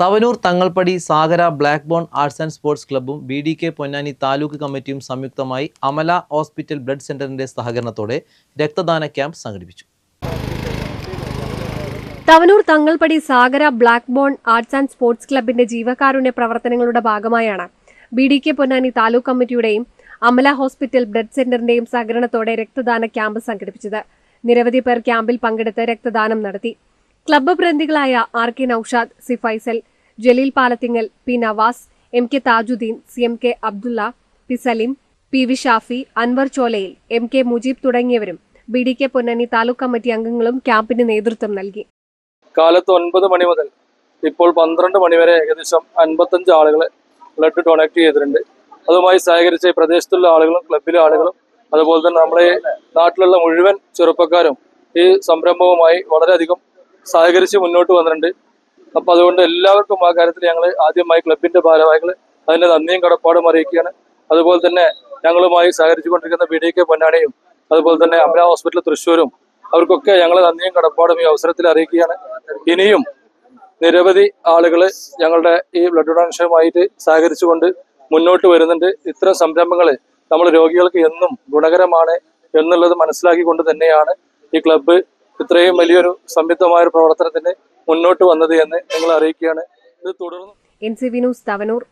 Thavanur Thangalppadi Sagara black born arts and sports ക്ലബ്ബും B D K Ponnani taluk കമ്മിറ്റിയും സംയുക്തമായി Amala hospital blood സെന്ററിന്റെ സഹകരണത്തോടെ രക്തദാന ക്യാമ്പ് സംഘടിപ്പിച്ചു. Thavanur Thangalppadi Sagara black born arts and sports ക്ലബിന്റെ ജീവകാരുണ്യ പ്രവർത്തനങ്ങളുടെ ഭാഗമായാണ് B D K Ponnani taluk കമ്മിറ്റിയുടെയും Amala hospital blood സെന്ററിന്റെയും സഹകരണത്തോടെ രക്തദാന ക്യാമ്പ് സംഘടിപ്പിച്ചത്. നിരവധി പേർ ക്യാമ്പിൽ പങ്കെടുത്ത് രക്തദാനം നടത്തി. Club പ്രതിനിധികളായ R K Noushad C Faisal Jaleel Palathingal P Navas M K Thajudheen C M K Abdulla P Salim P V Shafi Anwar Cholayil M K Mujeeb തുടങ്ങിയവരും B D K Ponnani taluk committee അംഗങ്ങളും ക്യാമ്പിന് നേതൃത്വം നൽകി. കാലത്ത് ഒൻപത് മണി മുതൽ ഇപ്പോൾ പന്ത്രണ്ട് മണിവരെ ഏകദേശം അൻപത്തഞ്ച് ആളുകളെ ബ്ലഡ് ഡൊണേറ്റ് ചെയ്തിട്ടുണ്ട്. അതുമായി സഹകരിച്ച പ്രദേശത്തുള്ള ആളുകളും ക്ലബിലെ ആളുകളും അതുപോലെ തന്നെ നമ്മളെ നാട്ടിലുള്ള മുഴുവൻ ചെറുപ്പക്കാരും ഈ സംരംഭവുമായി വളരെയധികം സഹകരിച്ച് മുന്നോട്ട് വന്നിട്ടുണ്ട്. അപ്പൊ അതുകൊണ്ട് എല്ലാവർക്കും ആ കാര്യത്തിൽ ഞങ്ങൾ ആദ്യമായി ക്ലബിന്റെ ഭാരവാഹികൾ അതിന്റെ നന്ദിയും കടപ്പാടും അറിയിക്കുകയാണ്. അതുപോലെ തന്നെ ഞങ്ങളുമായി സഹകരിച്ചുകൊണ്ടിരിക്കുന്ന ബി ഡി കെ പൊന്നാണിയും അതുപോലെ തന്നെ അമല ഹോസ്പിറ്റൽ തൃശ്ശൂരും അവർക്കൊക്കെ ഞങ്ങൾ നന്ദിയും കടപ്പാടും ഈ അവസരത്തിൽ അറിയിക്കുകയാണ്. ഇനിയും നിരവധി ആളുകൾ ഞങ്ങളുടെ ഈ ബ്ലഡ് ഡൊണേഷനുമായിട്ട് സഹകരിച്ചുകൊണ്ട് മുന്നോട്ട് വരുന്നുണ്ട്. ഇത്തരം സംരംഭങ്ങൾ നമ്മൾ രോഗികൾക്ക് എന്നും ഗുണകരമാണ് എന്നുള്ളത് മനസ്സിലാക്കിക്കൊണ്ട് തന്നെയാണ് ഈ ക്ലബ്ബ് ഇത്രയും വലിയൊരു സംയുക്തമായ ഒരു പ്രവർത്തനത്തിന് മുന്നോട്ട് വന്നത് എന്ന് നിങ്ങൾ അറിയിക്കുകയാണ്. ഇത് തുടർന്ന് N C V news Thavanur